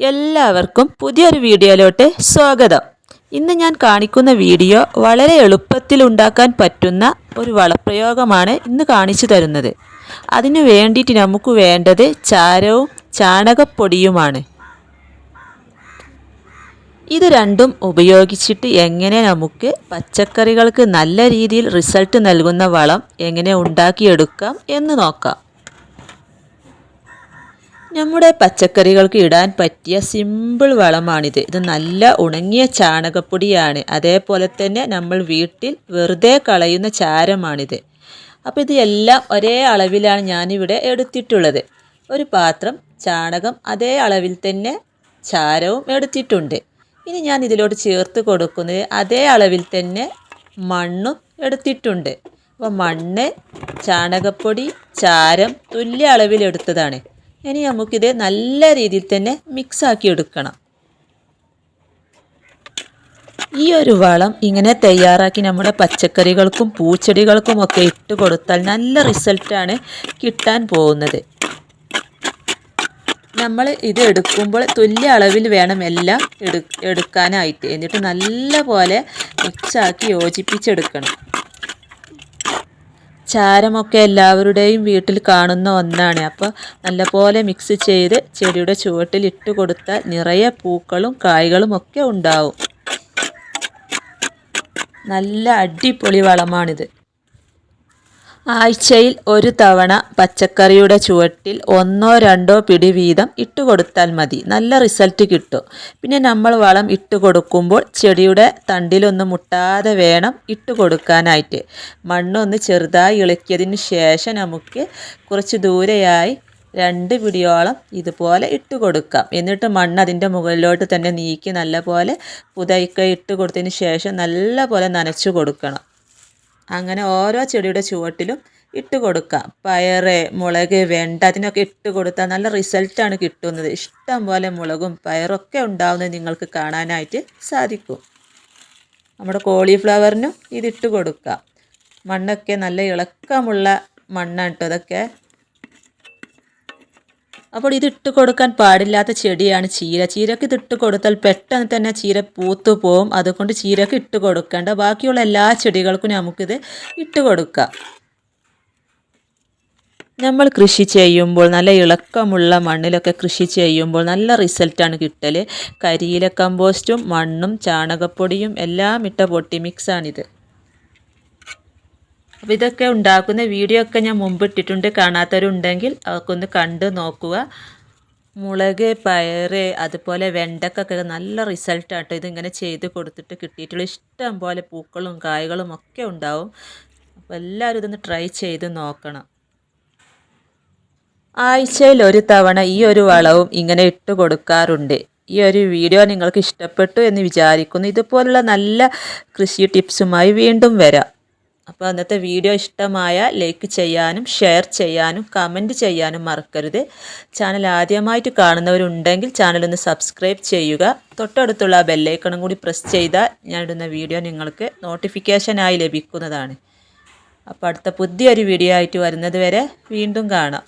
എല്ലാവർക്കും പുതിയൊരു വീഡിയോയിലോട്ട് സ്വാഗതം. ഇന്ന് ഞാൻ കാണിക്കുന്ന വീഡിയോ വളരെ എളുപ്പത്തിൽ ഉണ്ടാക്കാൻ പറ്റുന്ന ഒരു വളപ്രയോഗമാണ് ഇന്ന് കാണിച്ചു തരുന്നത്. അതിനു വേണ്ടിയിട്ട് നമുക്ക് വേണ്ടത് ചാരവും ചാണകപ്പൊടിയുമാണ്. ഇത് രണ്ടും ഉപയോഗിച്ചിട്ട് എങ്ങനെ നമുക്ക് പച്ചക്കറികൾക്ക് നല്ല രീതിയിൽ റിസൾട്ട് നൽകുന്ന വളം എങ്ങനെ ഉണ്ടാക്കിയെടുക്കാം എന്ന് നോക്കാം. നമ്മുടെ പച്ചക്കറികൾക്ക് ഇടാൻ പറ്റിയ സിമ്പിൾ വളമാണിത്. ഇത് നല്ല ഉണങ്ങിയ ചാണകപ്പൊടിയാണ്. അതേപോലെ തന്നെ നമ്മൾ വീട്ടിൽ വെറുതെ കളയുന്ന ചാരമാണിത്. അപ്പോൾ ഇത് എല്ലാം ഒരേ അളവിലാണ് ഞാനിവിടെ എടുത്തിട്ടുള്ളത്. ഒരു പാത്രം ചാണകം അതേ അളവിൽ തന്നെ ചാരവും എടുത്തിട്ടുണ്ട്. ഇനി ഞാൻ ഇതിലോട്ട് ചേർത്ത് കൊടുക്കുന്നത് അതേ അളവിൽ തന്നെ മണ്ണും എടുത്തിട്ടുണ്ട്. അപ്പോൾ മണ്ണ് ചാണകപ്പൊടി ചാരം തുല്യ അളവിൽ എടുത്തതാണ്. ഇനി നമുക്കിത് നല്ല രീതിയിൽ തന്നെ മിക്സ് ആക്കി എടുക്കണം. ഈ ഒരു വളം ഇങ്ങനെ തയ്യാറാക്കി നമ്മുടെ പച്ചക്കറികൾക്കും പൂച്ചെടികൾക്കും ഒക്കെ ഇട്ട് കൊടുത്താൽ നല്ല റിസൾട്ടാണ് കിട്ടാൻ പോകുന്നത്. നമ്മൾ ഇത് എടുക്കുമ്പോൾ തുല്യ അളവിൽ വേണം എല്ലാം എടു എടുക്കാനായിട്ട്. എന്നിട്ട് നല്ല പോലെ മിക്സാക്കി യോജിപ്പിച്ചെടുക്കണം. ചാരമൊക്കെ എല്ലാവരുടെയും വീട്ടിൽ കാണുന്ന ഒന്നാണ്. അപ്പോൾ നല്ലപോലെ മിക്സ് ചെയ്ത് ചെടിയുടെ ചുവട്ടിൽ ഇട്ട് കൊടുത്താൽ നിറയെ പൂക്കളും കായ്കളും ഒക്കെ ഉണ്ടാവും. നല്ല അടിപൊളി വളമാണിത്. ആഴ്ചയിൽ ഒരു തവണ പച്ചക്കറിയുടെ ചുവട്ടിൽ ഒന്നോ രണ്ടോ പിടി വീതം ഇട്ട് കൊടുത്താൽ മതി. നല്ല റിസൾട്ട് കിട്ടും. പിന്നെ നമ്മൾ വളം ഇട്ട് കൊടുക്കുമ്പോൾ ചെടിയുടെ തണ്ടിലൊന്നും മുട്ടാതെ വേണം ഇട്ട് കൊടുക്കാനായിട്ട്. മണ്ണൊന്ന് ചെറുതായി ഇളക്കിയതിന് ശേഷം നമുക്ക് കുറച്ച് ദൂരെയായി രണ്ട് പിടിയോളം ഇതുപോലെ ഇട്ട് കൊടുക്കാം. എന്നിട്ട് മണ്ണ് അതിന്റെ മുകളിലോട്ട് തന്നെ നീക്കി നല്ലപോലെ പുതയ്ക്ക ഇട്ട് കൊടുത്തതിന് ശേഷം നല്ലപോലെ നനച്ചു കൊടുക്കണം. അങ്ങനെ ഓരോ ചെടിയുടെ ചുവട്ടിലും ഇട്ട് കൊടുക്കുക പയറ് മുളക് വെണ്ട അതിനൊക്കെ ഇട്ട് കൊടുത്താൽ നല്ല റിസൾട്ടാണ് കിട്ടുന്നത്. ഇഷ്ടം പോലെ മുളകും പയറൊക്കെ ഉണ്ടാവുന്നത് നിങ്ങൾക്ക് കാണാനായിട്ട് സാധിക്കും. നമ്മുടെ കോളിഫ്ലവറിനും ഇതിട്ട് കൊടുക്കുക മണ്ണൊക്കെ നല്ല ഇളക്കമുള്ള മണ്ണാണ് കേട്ടോ അതൊക്കെ അപ്പോൾ ഇത് ഇട്ട് കൊടുക്കാൻ പാടില്ലാത്ത ചെടിയാണ് ചീര. ചീരക്ക് ഇത് ഇട്ട് കൊടുത്താൽ പെട്ടെന്ന് തന്നെ ചീര പൂത്തു പോവും. അതുകൊണ്ട് ചീരക്ക് ഇട്ട് കൊടുക്കേണ്ട. ബാക്കിയുള്ള എല്ലാ ചെടികൾക്കും നമുക്കിത് ഇട്ട് കൊടുക്കാം. നമ്മൾ കൃഷി ചെയ്യുമ്പോൾ നല്ല ഇളക്കമുള്ള മണ്ണിലൊക്കെ കൃഷി ചെയ്യുമ്പോൾ നല്ല റിസൾട്ടാണ് കിട്ടൽ കരിയില കമ്പോസ്റ്റും മണ്ണും ചാണകപ്പൊടിയും എല്ലാം ഇട്ട പൊട്ടി മിക്സാണിത്. അപ്പോൾ ഇതൊക്കെ ഉണ്ടാക്കുന്ന വീഡിയോ ഒക്കെ ഞാൻ മുമ്പ് ഇട്ടിട്ടുണ്ട്. കാണാത്തവരുണ്ടെങ്കിൽ അവർക്കൊന്ന് കണ്ട് നോക്കുക. മുളക് പയറ് അതുപോലെ വെണ്ടക്കൊക്കെ നല്ല റിസൾട്ടാട്ടോ ഇതിങ്ങനെ ചെയ്ത് കൊടുത്തിട്ട് കിട്ടിയിട്ടുള്ള ഇഷ്ടം പോലെ പൂക്കളും കായ്കളും ഒക്കെ ഉണ്ടാവും. അപ്പോൾ എല്ലാവരും ഇതൊന്ന് ട്രൈ ചെയ്ത് നോക്കണം. ആഴ്ചയിൽ ഒരു തവണ ഈ ഒരു വളവും ഇങ്ങനെ ഇട്ട് കൊടുക്കാറുണ്ട്. ഈ ഒരു വീഡിയോ നിങ്ങൾക്ക് ഇഷ്ടപ്പെട്ടു എന്ന് വിചാരിക്കുന്നു. ഇതുപോലുള്ള നല്ല കൃഷി ടിപ്സുമായി വീണ്ടും വരാം. അപ്പോൾ അന്നത്തെ വീഡിയോ ഇഷ്ടമായ ലൈക്ക് ചെയ്യാനും ഷെയർ ചെയ്യാനും കമന്റ് ചെയ്യാനും മറക്കരുത്. ചാനൽ ആദ്യമായിട്ട് കാണുന്നവരുണ്ടെങ്കിൽ ചാനലൊന്ന് സബ്സ്ക്രൈബ് ചെയ്യുക. തൊട്ടടുത്തുള്ള ബെല്ലൈക്കണും കൂടി പ്രസ് ചെയ്താൽ ഞാൻ ഇടുന്ന വീഡിയോ നിങ്ങൾക്ക് നോട്ടിഫിക്കേഷനായി ലഭിക്കുന്നതാണ്. അപ്പോൾ അടുത്ത പുതിയൊരു വീഡിയോ ആയിട്ട് വരുന്നത് വരെ വീണ്ടും കാണാം.